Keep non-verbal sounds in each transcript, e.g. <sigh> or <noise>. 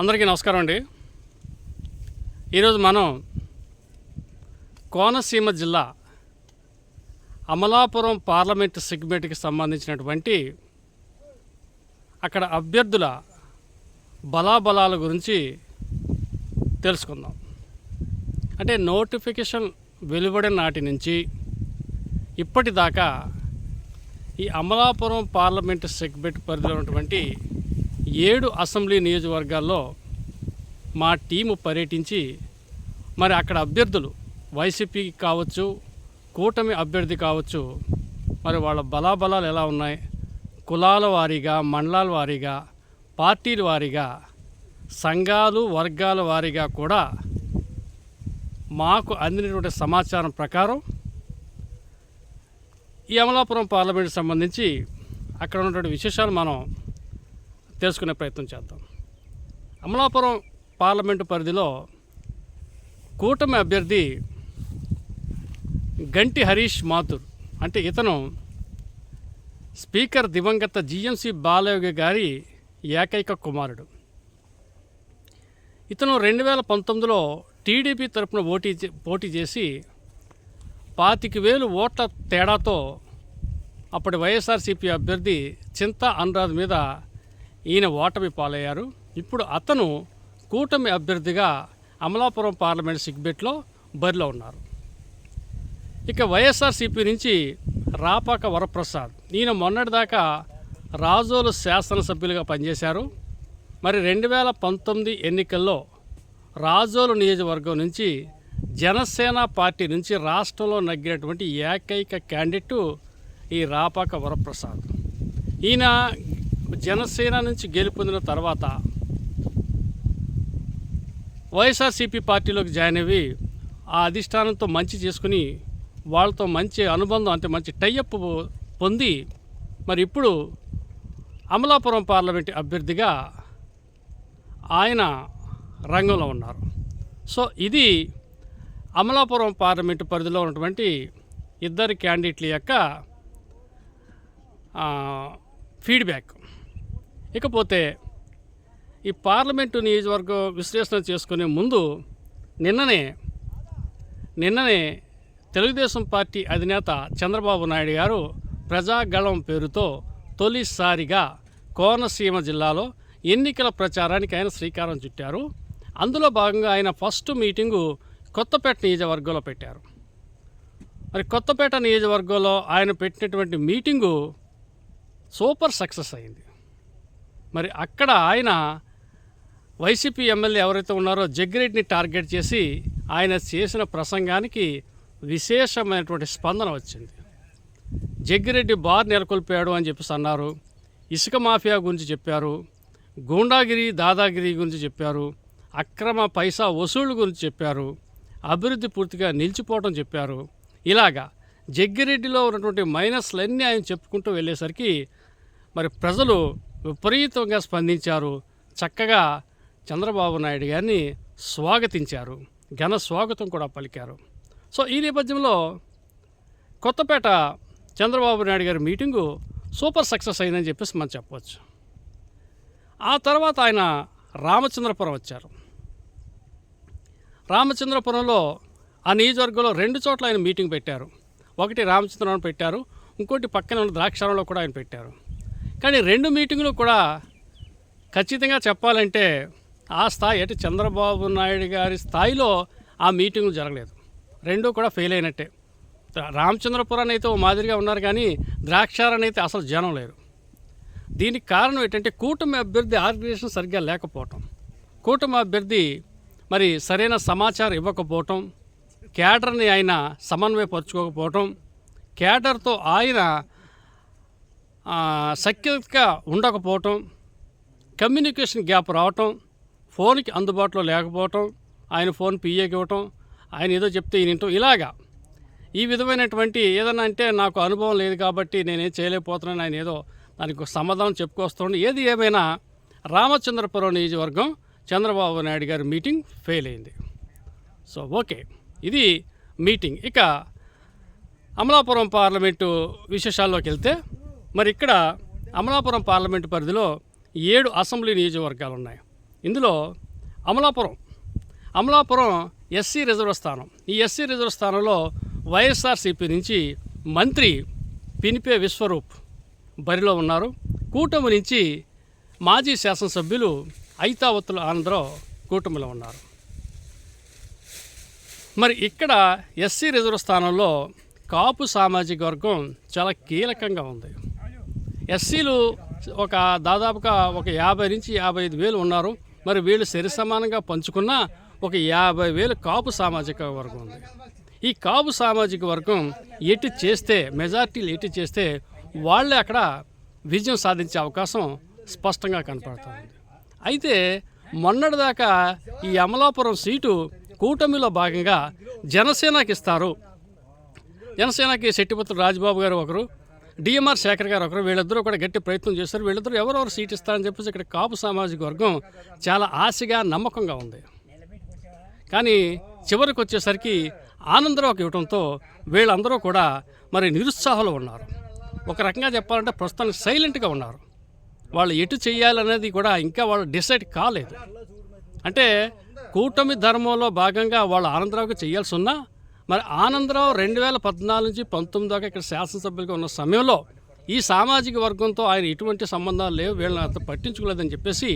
అందరికీ నమస్కారం అండి. ఈరోజు మనం కోనసీమ జిల్లా అమలాపురం పార్లమెంటు సెగ్మెంట్కి సంబంధించినటువంటి అక్కడ అభ్యర్థుల బలాబలాల గురించి తెలుసుకుందాం. అంటే నోటిఫికేషన్ వెలువడిన నాటి నుంచి ఇప్పటిదాకా ఈ అమలాపురం పార్లమెంటు సెగ్మెంట్ పరిధిలో ఉన్నటువంటి ఏడు అసెంబ్లీ నియోజకవర్గాల్లో మా టీము పర్యటించి మరి అక్కడ అభ్యర్థులు వైసీపీ కావచ్చు కూటమి అభ్యర్థి కావచ్చు మరి వాళ్ళ బలాబలాలు ఎలా ఉన్నాయి? కులాల వారీగా మండలాల వారీగా పార్టీల వారీగా సంఘాలు వర్గాల వారీగా కూడా మాకు అందినటువంటి సమాచారం ప్రకారం ఈ అమలాపురం పార్లమెంట్ సంబంధించి అక్కడ ఉన్నటువంటి విశేషాలు మనం తెలుసుకునే ప్రయత్నం చేద్దాం. అమలాపురం పార్లమెంటు పరిధిలో కూటమి అభ్యర్థి గంటి హరీష్ మాథుర్ అంటే ఇతను స్పీకర్ దివంగత జిఎంసి బాలయోగి గారి ఏకైక కుమారుడు. ఇతను రెండు వేల పంతొమ్మిదిలో టీడీపీ తరపున ఓటీ పోటీ చేసి పాతిక వేలు ఓట్ల తేడాతో అప్పటి వైఎస్ఆర్సీపీ అభ్యర్థి చింతా అనురాధ్ మీద ఈయన ఓటమి పాలయ్యారు. ఇప్పుడు అతను కూటమి అభ్యర్థిగా అమలాపురం పార్లమెంట్ సిగ్బెట్లో బరిలో ఉన్నారు. ఇక వైఎస్ఆర్సీపీ నుంచి రాపాక వరప్రసాద్. ఈయన మొన్నటిదాకా రాజోలు శాసనసభ్యులుగా పనిచేశారు. మరి రెండు వేల పంతొమ్మిది ఎన్నికల్లో రాజోలు నియోజకవర్గం నుంచి జనసేన పార్టీ నుంచి రాష్ట్రంలో నగ్గినటువంటి ఏకైక క్యాండిడేటు ఈ రాపాక వరప్రసాద్. ఈయన జనసేన నుంచి గెలుపొందిన తర్వాత వైఎస్ఆర్సీపీ పార్టీలోకి జాయిన్ అయ్యి ఆ అధిష్టానంతో మంచి చేసుకుని వాళ్ళతో మంచి అనుబంధం అంటే మంచి టైఅప్ పొంది మరి ఇప్పుడు అమలాపురం పార్లమెంట్ అభ్యర్థిగా ఆయన రంగంలో ఉన్నారు. సో ఇది అమలాపురం పార్లమెంటు పరిధిలో ఉన్నటువంటి ఇద్దరు క్యాండిడేట్ల యొక్క ఫీడ్బ్యాక్. ఇకపోతే ఈ పార్లమెంటు నియోజకవర్గం విశ్లేషణ చేసుకునే ముందు నిన్ననే నిన్ననే తెలుగుదేశం పార్టీ అధినేత చంద్రబాబు నాయుడు గారు ప్రజాగళం పేరుతో తొలిసారిగా కోనసీమ జిల్లాలో ఎన్నికల ప్రచారానికి ఆయన శ్రీకారం చుట్టారు. అందులో భాగంగా ఆయన ఫస్ట్ మీటింగు కొత్తపేట నియోజకవర్గంలో పెట్టారు. మరి కొత్తపేట నియోజకవర్గంలో ఆయన పెట్టినటువంటి మీటింగు సూపర్ సక్సెస్ అయింది. మరి అక్కడ ఆయన వైసీపీ ఎమ్మెల్యే ఎవరైతే ఉన్నారో జగ్గిరెడ్డిని టార్గెట్ చేసి ఆయన చేసిన ప్రసంగానికి విశేషమైనటువంటి స్పందన వచ్చింది. జగ్గిరెడ్డి బార్ నెలకొల్పాడు అని చెప్పేసి అన్నారు. ఇసుక మాఫియా గురించి చెప్పారు. గూండాగిరి దాదాగిరి గురించి చెప్పారు. అక్రమ పైసా వసూళ్ళ గురించి చెప్పారు. అభివృద్ధి పూర్తిగా నిలిచిపోవటం చెప్పారు. ఇలాగా జగ్గిరెడ్డిలో ఉన్నటువంటి మైనస్లన్నీ ఆయన చెప్పుకుంటూ వెళ్ళేసరికి మరి ప్రజలు విపరీతంగా స్పందించారు. చక్కగా చంద్రబాబు నాయుడు గారిని స్వాగతించారు. ఘన స్వాగతం కూడా పలికారు. సో ఈ నేపథ్యంలో కొత్తపేట చంద్రబాబు నాయుడు గారి మీటింగు సూపర్ సక్సెస్ అయిందని చెప్పేసి మనం చెప్పవచ్చు ఆ తర్వాత ఆయన రామచంద్రపురం వచ్చారు. రామచంద్రపురంలో ఆ నియోజకవర్గంలో రెండు చోట్ల ఆయన మీటింగ్ పెట్టారు. ఒకటి రామచంద్రపురం పెట్టారు. ఇంకోటి పక్కన ఉన్న ద్రాక్షారంలో కూడా ఆయన పెట్టారు. కానీ రెండు మీటింగులు కూడా ఖచ్చితంగా చెప్పాలంటే ఆ స్థాయి అంటే చంద్రబాబు నాయుడు గారి స్థాయిలో ఆ మీటింగులు జరగలేదు. రెండూ కూడా ఫెయిల్ అయినట్టే. రామచంద్రపురాన్ని అయితే ఓ మాదిరిగా ఉన్నారు కానీ ద్రాక్షారాన్ని అయితే అసలు జనం లేరు. దీనికి కారణం ఏంటంటే కూటమి అభ్యర్థి ఆర్గనైజేషన్ సరిగ్గా లేకపోవటం. కూటమి అభ్యర్థి మరి సరైన సమాచారం ఇవ్వకపోవటం క్యాడర్ని ఆయన సమన్వయపరచుకోకపోవటం క్యాడర్తో ఆయన ఆ, సఖ్యతగా ఉండకపోవటం కమ్యూనికేషన్ గ్యాప్ రావటం ఫోన్కి అందుబాటులో లేకపోవటం ఆయన ఫోన్ పిఏకి ఇవ్వటం ఆయన ఏదో చెప్తే ఈయన ఇలాగా. ఈ విధమైనటువంటి ఏదన్నా అంటే నాకు అనుభవం లేదు కాబట్టి నేనేం చేయలేకపోతున్నాను ఆయన ఏదో దానికి ఒక సమాధానం చెప్పుకొస్తుండే ఏది ఏమైనా రామచంద్రపురం నియోజకవర్గం చంద్రబాబు నాయుడు గారి మీటింగ్ ఫెయిల్ అయింది. So okay. ఇది మీటింగ్. ఇక అమలాపురం పార్లమెంటు విశేషాల్లోకి వెళ్తే మరి ఇక్కడ అమలాపురం పార్లమెంటు పరిధిలో ఏడు అసెంబ్లీ నియోజకవర్గాలు ఉన్నాయి ఇందులో అమలాపురం అమలాపురం ఎస్సీ రిజర్వ్ స్థానం. ఈ ఎస్సీ రిజర్వ్ స్థానంలో వైఎస్ఆర్సీపీ నుంచి మంత్రి పినిపే విశ్వరూప్ బరిలో ఉన్నారు. కూటమి నుంచి మాజీ శాసనసభ్యులు ఐతావత్తుల ఆనందరావు కూటమిలో ఉన్నారు. మరి ఇక్కడ ఎస్సీ రిజర్వ్ స్థానంలో కాపు సామాజిక వర్గం చాలా కీలకంగా ఉంది. ఎస్సీలు ఒక దాదాపుగా ఒక యాభై నుంచి యాభై ఐదు వేలు ఉన్నారు. మరి వీళ్ళు సరి సమానంగా పంచుకున్న ఒక యాభై వేలు కాపు సామాజిక వర్గం ఉంది. ఈ కాపు సామాజిక వర్గం ఎటు చేస్తే మెజార్టీలు ఎటు చేస్తే వాళ్ళే అక్కడ విజయం సాధించే అవకాశం స్పష్టంగా కనపడుతుంది. అయితే మొన్నటిదాకా ఈ అమలాపురం సీటు కూటమిలో భాగంగా జనసేనకి ఇస్తారు. జనసేనకి శెట్టిపత్రులు రాజబాబు గారు ఒకరు డిఎంఆర్ శేఖర్ గారు ఒకరు వీళ్ళిద్దరూ కూడా గట్టి ప్రయత్నం చేశారు. వీళ్ళిద్దరూ ఎవరెవరు సీట్ ఇస్తారని చెప్పేసి ఇక్కడ కాపు సామాజిక వర్గం చాలా ఆశగా నమ్మకంగా ఉంది. కానీ చివరికి వచ్చేసరికి ఆనందరావుకి ఇవ్వడంతో వీళ్ళందరూ కూడా మరి నిరుత్సాహంలో ఉన్నారు. ఒక రకంగా చెప్పాలంటే ప్రస్తుతానికి సైలెంట్గా ఉన్నారు. వాళ్ళు ఎటు చేయాలనేది కూడా ఇంకా వాళ్ళు డిసైడ్ కాలేదు. అంటే కూటమి ధర్మంలో భాగంగా వాళ్ళు ఆనందరావుకి చేయాల్సి ఉన్నా మరి ఆనందరావు రెండు వేల పద్నాలుగు నుంచి పంతొమ్మిది దాకా ఇక్కడ శాసనసభ్యులుగా ఉన్న సమయంలో ఈ సామాజిక వర్గంతో ఆయన ఎటువంటి సంబంధాలు లేవు వీళ్ళని అంత పట్టించుకోలేదని చెప్పేసి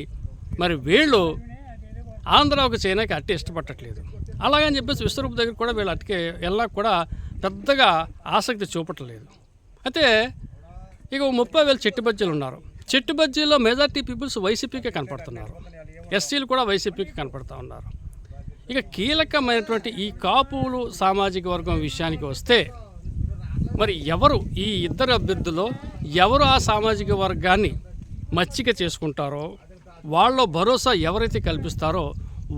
మరి వీళ్ళు ఆంధ్రావుకి చేయడానికి అట్టి ఇష్టపడట్లేదు. అలాగని చెప్పేసి విశ్వరూప్ దగ్గర కూడా వీళ్ళు అటుకే వెళ్ళా కూడా పెద్దగా ఆసక్తి చూపట్లేదు. అయితే ఇక ముప్పై వేల చెట్టు బజ్జీలు ఉన్నారు. చెట్టు బజ్జీల్లో మెజార్టీ పీపుల్స్ వైసీపీకే కనపడుతున్నారు. ఎస్సీలు కూడా వైసీపీకి కనపడుతూ ఉన్నారు. ఇక కీలకమైనటువంటి ఈ కాపులు సామాజిక వర్గం విషయానికి వస్తే మరి ఎవరు ఈ ఇద్దరు అభ్యర్థుల్లో ఎవరు ఆ సామాజిక వర్గాన్ని మచ్చిక చేసుకుంటారో వాళ్ళ భరోసా ఎవరైతే కల్పిస్తారో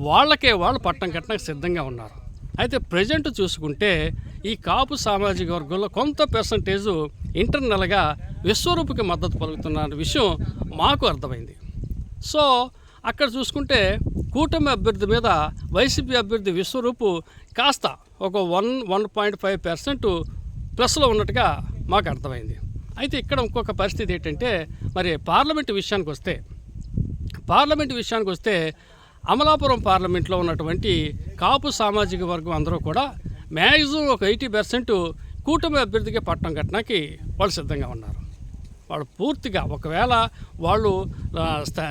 వాళ్ళకే వాళ్ళు పట్టం కట్టడానికి సిద్ధంగా ఉన్నారు. అయితే ప్రజెంట్ చూసుకుంటే ఈ కాపు సామాజిక వర్గంలో కొంత పర్సంటేజ్ ఇంటర్నల్గా విశ్వరూపుకి మద్దతు పలుకుతున్న విషయం మాకు అర్థమైంది. సో అక్కడ చూసుకుంటే కూటమి అభ్యర్థి మీద వైసీపీ అభ్యర్థి విశ్వరూపు కాస్త ఒక one one point five percent ప్లస్లో ఉన్నట్టుగా మాకు అర్థమైంది. అయితే ఇక్కడ ఇంకొక పరిస్థితి ఏంటంటే మరి పార్లమెంటు విషయానికి వస్తే పార్లమెంటు విషయానికి వస్తే అమలాపురం పార్లమెంట్లో ఉన్నటువంటి కాపు సామాజిక వర్గం అందరూ కూడా మ్యాక్సిమం ఒక ఎయిటీ పర్సెంట్ కూటమి అభ్యర్థికి పట్టణం కట్టడానికి వాళ్ళు సిద్ధంగా ఉన్నారు. వాళ్ళు పూర్తిగా ఒకవేళ వాళ్ళు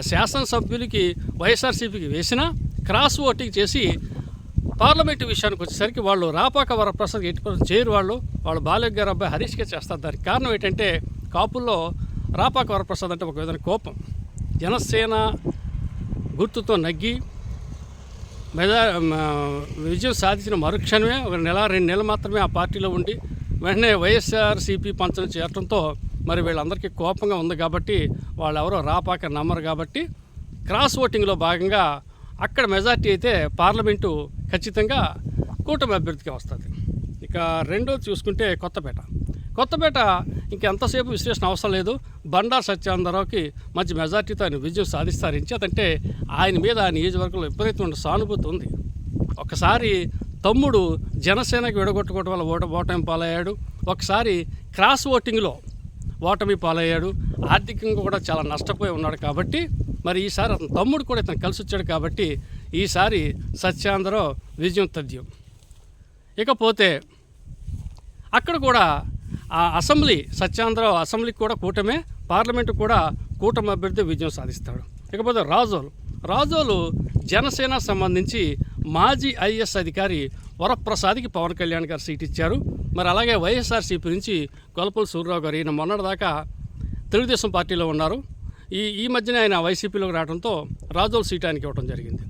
శాసనసభ్యులకి వైఎస్ఆర్సీపీకి వేసినా క్రాస్ ఓటింగ్ చేసి పార్లమెంటు విషయానికి వచ్చేసరికి వాళ్ళు రాపాక వరప్రసాద్ ఎట్టి పరిస్థితుల్లో చేయరు వాళ్ళు. వాళ్ళు బాలయ్య గారు అబ్బాయి హరీష్గా చేస్తారు. దానికి కారణం ఏంటంటే కాపుల్లో రాపాక వరప్రసాద్ అంటే ఒక విధంగా కోపం. జనసేన గుర్తుతో నగ్గి మెదా విజయం సాధించిన మరుక్షణమే ఒక నెల రెండు నెలలు మాత్రమే ఆ పార్టీలో ఉండి వెంటనే వైఎస్ఆర్సీపీ పంచన చేరటంతో మరి వీళ్ళందరికీ కోపంగా ఉంది కాబట్టి వాళ్ళు ఎవరో రాపాక నమ్మరు కాబట్టి క్రాస్ ఓటింగ్లో భాగంగా అక్కడ మెజార్టీ అయితే పార్లమెంటు ఖచ్చితంగా కూటమి అభ్యర్థికి వస్తుంది. ఇక రెండోది చూసుకుంటే కొత్తపేట. కొత్తపేట ఇంకెంతసేపు విశ్లేషణ అవసరం లేదు. బండారు సత్యానందరావుకి మంచి మెజార్టీతో ఆయన విజయం సాధిస్తారు. ఇంచేతంటే ఆయన మీద ఆ నియోజకవర్గంలో విపరీతమైన సానుభూతి ఉంది. ఒకసారి తమ్ముడు జనసేనకి విడగొట్టుకోవడం వల్ల ఓట ఓటమి పాలయ్యాడు. ఒకసారి క్రాస్ ఓటింగ్లో ఓటమి పాలయ్యాడు. ఆర్థికంగా కూడా చాలా నష్టపోయి ఉన్నాడు కాబట్టి మరి ఈసారి అతని తమ్ముడు కూడా ఇతను కలిసి వచ్చాడు కాబట్టి ఈసారి సత్యాంధ్రరావు విజయం తథ్యం. ఇకపోతే అక్కడ కూడా ఆ అసెంబ్లీ సత్యాంధ్ర అసెంబ్లీకి కూడా కూటమే పార్లమెంటు కూడా కూటమి అభ్యర్థి విజయం సాధిస్తాడు. ఇకపోతే రాజోలు. రాజోలు జనసేన సంబంధించి మాజీ ఐఎస్ అధికారి వరప్రసాద్కి పవన్ కళ్యాణ్ గారు సీట్ ఇచ్చారు. మరి అలాగే వైఎస్ఆర్సీపీ నుంచి కొలపల సూర్యరావు గారు ఈయన మొన్నటిదాకా తెలుగుదేశం పార్టీలో ఉన్నారు. ఈ ఈ మధ్యనే ఆయన వైసీపీలోకి రావడంతో రాజోల్ సీట్ ఆయనకి ఇవ్వడం జరిగింది.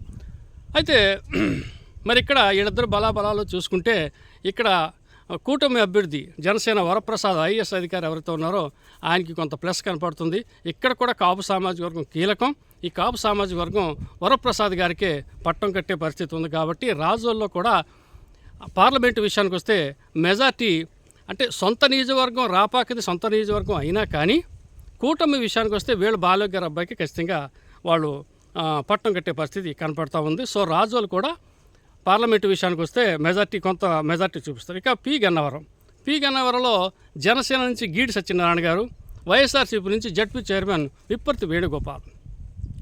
అయితే <clears throat> మరి ఇక్కడ వీళ్ళిద్దరు బలాబలాలు చూసుకుంటే ఇక్కడ కూటమి అభ్యర్థి జనసేన వరప్రసాద్ ఐఏఎస్ అధికారి ఎవరైతే ఉన్నారో ఆయనకి కొంత ప్లస్ కనపడుతుంది. ఇక్కడ కూడా కాపు సామాజిక వర్గం కీలకం. ఈ కాపు సామాజిక వర్గం వరప్రసాద్ గారికే పట్టం కట్టే పరిస్థితి ఉంది కాబట్టి రాజోల్లో కూడా పార్లమెంటు విషయానికి వస్తే మెజార్టీ అంటే సొంత నియోజకవర్గం రాపాకది సొంత నియోజకవర్గం అయినా కానీ కూటమి విషయానికి వస్తే వీళ్ళు బాలయ్య గారి అబ్బాయికి ఖచ్చితంగా వాళ్ళు పట్టం కట్టే పరిస్థితి కనపడతా ఉంది. సో రాజోలు కూడా పార్లమెంటు విషయానికి వస్తే మెజార్టీ కొంత మెజార్టీ చూపిస్తారు. ఇక పి గన్నవరం. పి గన్నవరంలో జనసేన నుంచి గీడి సత్యనారాయణ గారు వైఎస్ఆర్సీపీ నుంచి జడ్పీ చైర్మన్ విప్పర్తి వేణుగోపాల్.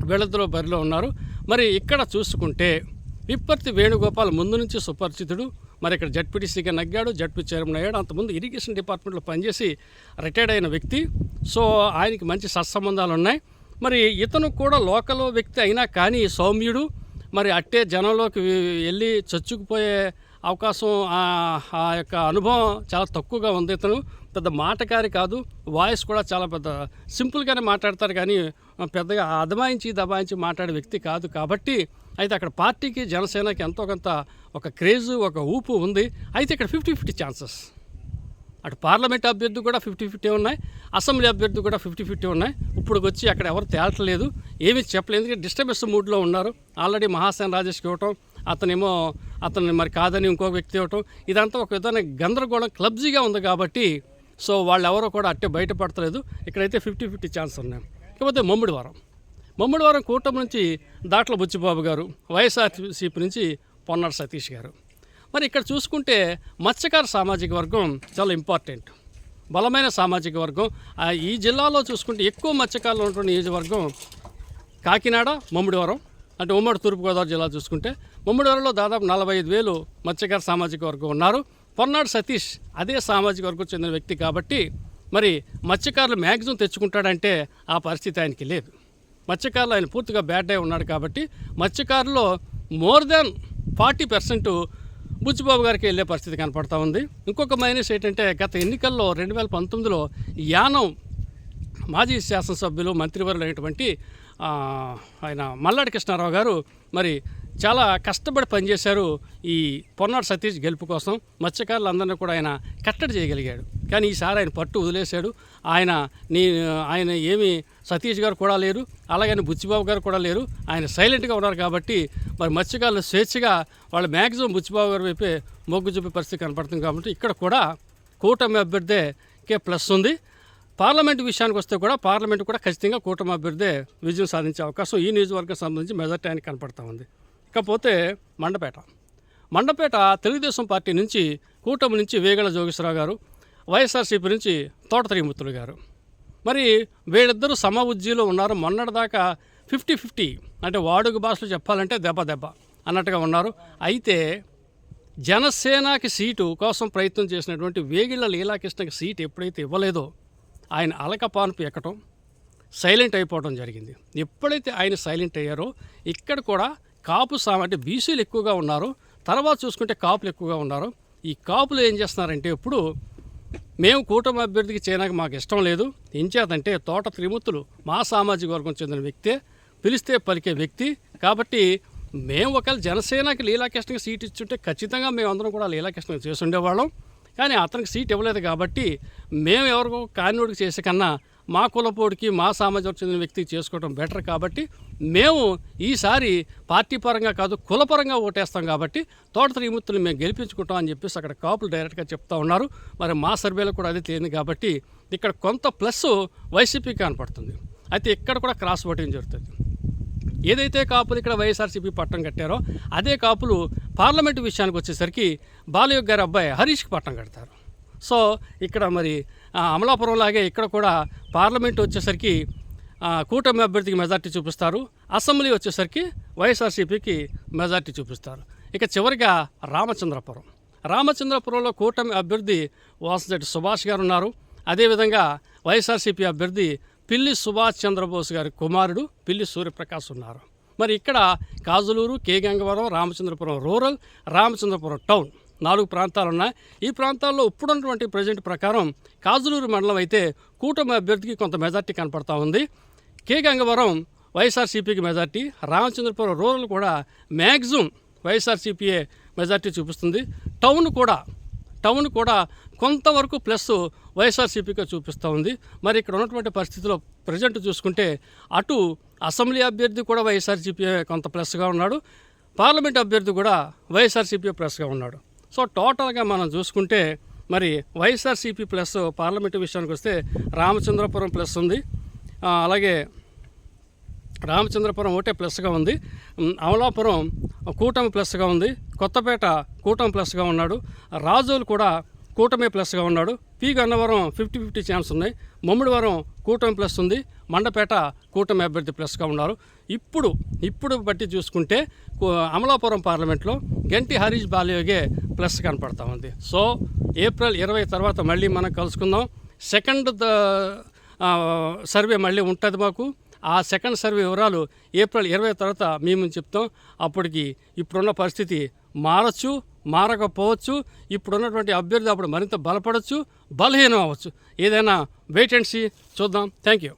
వీళ్ళిద్దరూ బరిలో ఉన్నారు. మరి ఇక్కడ చూసుకుంటే విప్పర్తి వేణుగోపాల్ ముందు నుంచి సుపరిచితుడు. మరి ఇక్కడ జడ్పీటీసీగా నగ్గాడు. జడ్పీ చైర్మన్ అయ్యాడు. అంతకుముందు ఇరిగేషన్ డిపార్ట్మెంట్లో పనిచేసి రిటైర్డ్ అయిన వ్యక్తి. సో ఆయనకి మంచి సత్సంబంధాలు ఉన్నాయి. మరి ఇతను కూడా లోకల్ వ్యక్తి అయినా కానీ సౌమ్యుడు. మరి అట్టే జనంలోకి వెళ్ళి చచ్చుకుపోయే అవకాశం ఆ- ఆ యొక్క అనుభవం చాలా తక్కువగా ఉంది ఇతను. పెద్ద మాటకారి కాదు. వాయిస్ కూడా చాలా పెద్ద సింపుల్గానే మాట్లాడతారు కానీ పెద్దగా అదమాయించి దబాయించి మాట్లాడే వ్యక్తి కాదు. కాబట్టి అయితే అక్కడ పార్టీకి జనసేనకి ఎంతో కొంత ఒక క్రేజు ఒక ఊపు ఉంది. అయితే ఇక్కడ ఫిఫ్టీ ఫిఫ్టీ ఛాన్సెస్. అటు పార్లమెంట్ అభ్యర్థి కూడా ఫిఫ్టీ ఫిఫ్టీ ఉన్నాయి. అసెంబ్లీ అభ్యర్థి కూడా ఫిఫ్టీ ఫిఫ్టీ ఉన్నాయి. ఇప్పుడు వచ్చి అక్కడ ఎవరు తేల్చలేదు ఏమీ చెప్పలేదు. ఎందుకంటే డిస్టర్బెన్స్ మూడ్లో ఉన్నారు. ఆల్రెడీ మహాసేన రాజేష్కి ఇవ్వటం అతనేమో అతను మరి కాదని ఇంకొక వ్యక్తి ఇవ్వటం ఇదంతా ఒక విధంగా గందరగోళం క్లబ్జీగా ఉంది కాబట్టి సో వాళ్ళు ఎవరో కూడా అట్టే బయటపడతలేదు. ఇక్కడైతే ఫిఫ్టీ ఫిఫ్టీ ఛాన్స్ ఉన్నాయి. ఇకపోతే మమ్మిడివారం. మమ్మిడివారం కూటమి నుంచి దాట్ల బుచ్చిబాబు గారు వైఎస్ఆర్సీపీ నుంచి పొన్నాడు సతీష్ గారు. మరి ఇక్కడ చూసుకుంటే మత్స్యకార సామాజిక వర్గం చాలా ఇంపార్టెంట్. బలమైన సామాజిక వర్గం. ఆ ఈ జిల్లాలో చూసుకుంటే ఎక్కువ మత్స్యకారులు ఉన్నటువంటి నియోజకవర్గం కాకినాడ మమ్మిడివరం. అంటే ఉమ్మడి తూర్పుగోదావరి జిల్లా చూసుకుంటే మమ్మిడివరంలో దాదాపు నలభై ఐదు వేలు మత్స్యకార సామాజిక వర్గం ఉన్నారు. పొన్నాడు సతీష్ అదే సామాజిక వర్గం చెందిన వ్యక్తి కాబట్టి మరి మత్స్యకారులు మ్యాక్సిమం తెచ్చుకుంటాడంటే ఆ పరిస్థితి ఆయనకి లేదు. మత్స్యకారులు ఆయన పూర్తిగా బ్యాడ్ అయి ఉన్నాడు కాబట్టి మత్స్యకారులో more than forty percent Buchibabu గారికి వెళ్ళే పరిస్థితి కనపడతా ఉంది. ఇంకొక మైనస్ ఏంటంటే గత ఎన్నికల్లో రెండు వేల పంతొమ్మిదిలో యానం మాజీ శాసనసభ్యులు మంత్రివర్యులు అయినటువంటి ఆయన మల్లాడి కృష్ణారావు గారు మరి చాలా కష్టపడి పనిచేశారు ఈ పొన్నాడు సతీష్ గెలుపు కోసం. మత్స్యకారులందరినీ కూడా ఆయన కట్టడి చేయగలిగాడు. కానీ ఈసారి ఆయన పట్టు వదిలేశాడు. ఆయన నీ ఆయన ఏమి సతీష్ గారు కూడా లేరు. అలాగని బుచ్చిబాబు గారు కూడా లేరు. ఆయన సైలెంట్గా ఉన్నారు కాబట్టి మరి మత్స్యకారులు స్వేచ్ఛగా వాళ్ళు మ్యాక్సిమం బుచ్చిబాబు గారి వైపే మొగ్గు చూపే పరిస్థితి కనపడుతుంది కాబట్టి ఇక్కడ కూడా కూటమి అభ్యర్థే కే ప్లస్ ఉంది. పార్లమెంట్ విషయానికి వస్తే కూడా పార్లమెంట్ కూడా ఖచ్చితంగా కూటమి అభ్యర్థే విజయం సాధించే అవకాశం ఈ నియోజకవర్గం సంబంధించి మెజార్టీ ఆయన కనపడతా ఉంది. ఇకపోతే మండపేట. మండపేట తెలుగుదేశం పార్టీ నుంచి కూటమి నుంచి వేగల జోగేశ్వరరావు గారు వైఎస్ఆర్సీపీ నుంచి తోట త్రిమూర్తులు గారు. మరి వీళ్ళిద్దరూ సమ ఉజ్జీలో ఉన్నారు. మొన్నటిదాకా ఫిఫ్టీ ఫిఫ్టీ అంటే వాడుక భాషలో చెప్పాలంటే దెబ్బ దెబ్బ అన్నట్టుగా ఉన్నారు. అయితే జనసేనకి సీటు కోసం ప్రయత్నం చేసినటువంటి వేగిళ్ళ లీలాకృష్ణకి సీటు ఎప్పుడైతే ఇవ్వలేదో ఆయన అలకపాన్పు ఎక్కటం సైలెంట్ అయిపోవడం జరిగింది. ఎప్పుడైతే ఆయన సైలెంట్ అయ్యారో ఇక్కడ కూడా కాపు సామ అంటే బీసీలు ఎక్కువగా ఉన్నారు. తర్వాత చూసుకుంటే కాపులు ఎక్కువగా ఉన్నారు. ఈ కాపులు ఏం చేస్తున్నారంటే ఇప్పుడు మేము కూటమి అభ్యర్థికి చేయడానికి మాకు ఇష్టం లేదు. ఎంచేతంటే తోట త్రిమూర్తులు మా సామాజిక వర్గం చెందిన వ్యక్తే పిలిస్తే పలికే వ్యక్తి. కాబట్టి మేము ఒకవేళ జనసేనకి లీలాకృష్ణకి సీట్ ఇచ్చుంటే ఖచ్చితంగా మేమందరం కూడా లీలాకృష్ణకి చేసి ఉండేవాళ్ళం కానీ అతనికి సీట్ ఇవ్వలేదు కాబట్టి మేము ఎవరికో కానివాడికి చేసే కన్నా మా కులపోడికి మా సామాజిక చెందిన వ్యక్తికి చేసుకోవడం బెటర్ కాబట్టి మేము ఈసారి పార్టీ పరంగా కాదు కులపరంగా ఓటేస్తాం కాబట్టి తోట త్రిమూర్తులు మేము గెలిపించుకుంటాం అని చెప్పేసి అక్కడ కాపులు డైరెక్ట్గా చెప్తా ఉన్నారు. మరి మా సర్వేలో కూడా అది తేలింది కాబట్టి ఇక్కడ కొంత ప్లస్ వైసీపీ కనపడుతుంది. అయితే ఇక్కడ కూడా క్రాస్ ఓటింగ్ జరుగుతుంది. ఏదైతే కాపులు ఇక్కడ వైఎస్ఆర్సీపీ పట్టం కట్టారో అదే కాపులు పార్లమెంటు విషయానికి వచ్చేసరికి బాలయోగ్ గారి అబ్బాయి హరీష్కి పట్టం కడతారు. సో ఇక్కడ మరి అమలాపురం లాగే ఇక్కడ కూడా పార్లమెంట్ వచ్చేసరికి కూటమి అభ్యర్థికి మెజార్టీ చూపిస్తారు. అసెంబ్లీ వచ్చేసరికి వైఎస్ఆర్సీపీకి మెజార్టీ చూపిస్తారు. ఇక చివరిగా రామచంద్రపురం. రామచంద్రపురంలో కూటమి అభ్యర్థి వాసంశెట్టి సుభాష్ గారు ఉన్నారు అదేవిధంగా వైఎస్ఆర్సీపీ అభ్యర్థి పిల్లి సుభాష్ చంద్రబోస్ గారి కుమారుడు పిల్లి సూర్యప్రకాష్ ఉన్నారు. మరి ఇక్కడ Kajuluru K Gangavaram Ramachandrapuram rural Ramachandrapuram town. నాలుగు ప్రాంతాలు ఉన్నాయి ఈ ప్రాంతాల్లో ఇప్పుడున్నటువంటి ప్రజెంట్ ప్రకారం కాజులూరు మండలం అయితే కూటమి అభ్యర్థికి కొంత మెజార్టీ కనపడతా ఉంది. కే. గంగవరం వైఎస్ఆర్సీపీకి మెజార్టీ. రామచంద్రపురం రూరల్ కూడా మ్యాక్సిమం వైఎస్ఆర్సీపీఏ మెజార్టీ చూపిస్తుంది. టౌన్ కూడా టౌన్ కూడా కొంతవరకు ప్లస్ వైఎస్ఆర్సీపీగా చూపిస్తూ ఉంది. మరి ఇక్కడ ఉన్నటువంటి పరిస్థితిలో ప్రజెంట్ చూసుకుంటే అటు అసెంబ్లీ అభ్యర్థి కూడా వైఎస్ఆర్సీపీ కొంత ప్లస్గా ఉన్నాడు. పార్లమెంట్ అభ్యర్థి కూడా వైఎస్ఆర్సీపీ ప్లస్గా ఉన్నాడు. సో టోటల్గా మనం చూసుకుంటే మరి వైఎస్ఆర్సీపీ ప్లస్ పార్లమెంటు విషయానికి వస్తే రామచంద్రపురం ప్లస్ ఉంది. అలాగే రామచంద్రపురం ఒకటే ప్లస్గా ఉంది. అమలాపురం కూటమి ప్లస్గా ఉంది. కొత్తపేట కూటమి ప్లస్గా ఉన్నాడు. రాజోలు కూడా కూటమి ప్లస్గా ఉన్నాడు. P Gannavaram fifty fifty chance ఉన్నాయి. మమ్మిడివరం కూటమి ప్లస్ ఉంది. మండపేట కూటమి అభ్యర్థి ప్లస్గా ఉన్నారు. ఇప్పుడు ఇప్పుడు బట్టి చూసుకుంటే అమలాపురం పార్లమెంట్లో గంటి హరీష్ బాలయోగే ప్లస్ కనపడతా ఉంది. సో ఏప్రిల్ ఇరవై తర్వాత మళ్ళీ మనం కలుసుకుందాం. సెకండ్ ద సర్వే మళ్ళీ ఉంటుంది మాకు. ఆ సెకండ్ సర్వే వివరాలు ఏప్రిల్ ఇరవై తర్వాత మేము చెప్తాం. అప్పటికి ఇప్పుడున్న పరిస్థితి మారచ్చు. మారకపోవచ్చు ఇప్పుడున్నటువంటి అభ్యర్థి అప్పుడు మరింత బలపడవచ్చు బలహీనం అవ్వచ్చు. ఏదైనా వెయిట్ అండ్ సీ చూద్దాం. Thank you